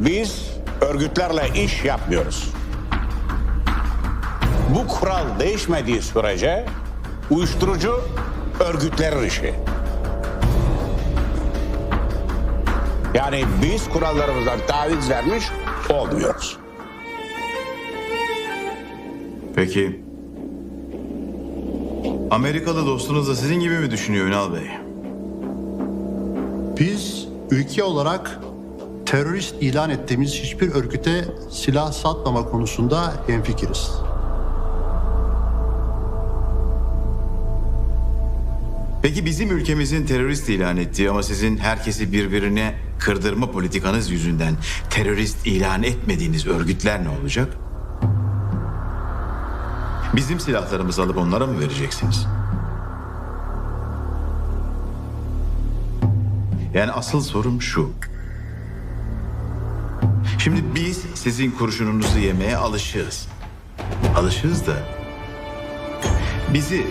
Biz örgütlerle iş yapmıyoruz. Bu kural değişmediği sürece uyuşturucu örgütlerin işi. Yani biz kurallarımızdan taviz vermiş olmuyoruz. Peki. Amerikalı dostunuz da sizin gibi mi düşünüyor Ünal Bey? Biz ülke olarak terörist ilan ettiğimiz hiçbir örgüte silah satmama konusunda hemfikiriz. Peki bizim ülkemizin terörist ilan ettiği ama sizin herkesi birbirine kırdırma politikanız yüzünden terörist ilan etmediğiniz örgütler ne olacak? Bizim silahlarımızı alıp onlara mı vereceksiniz? Yani asıl sorum şu. Şimdi biz sizin kurşununuzu yemeye alışığız. Alışığız da bizi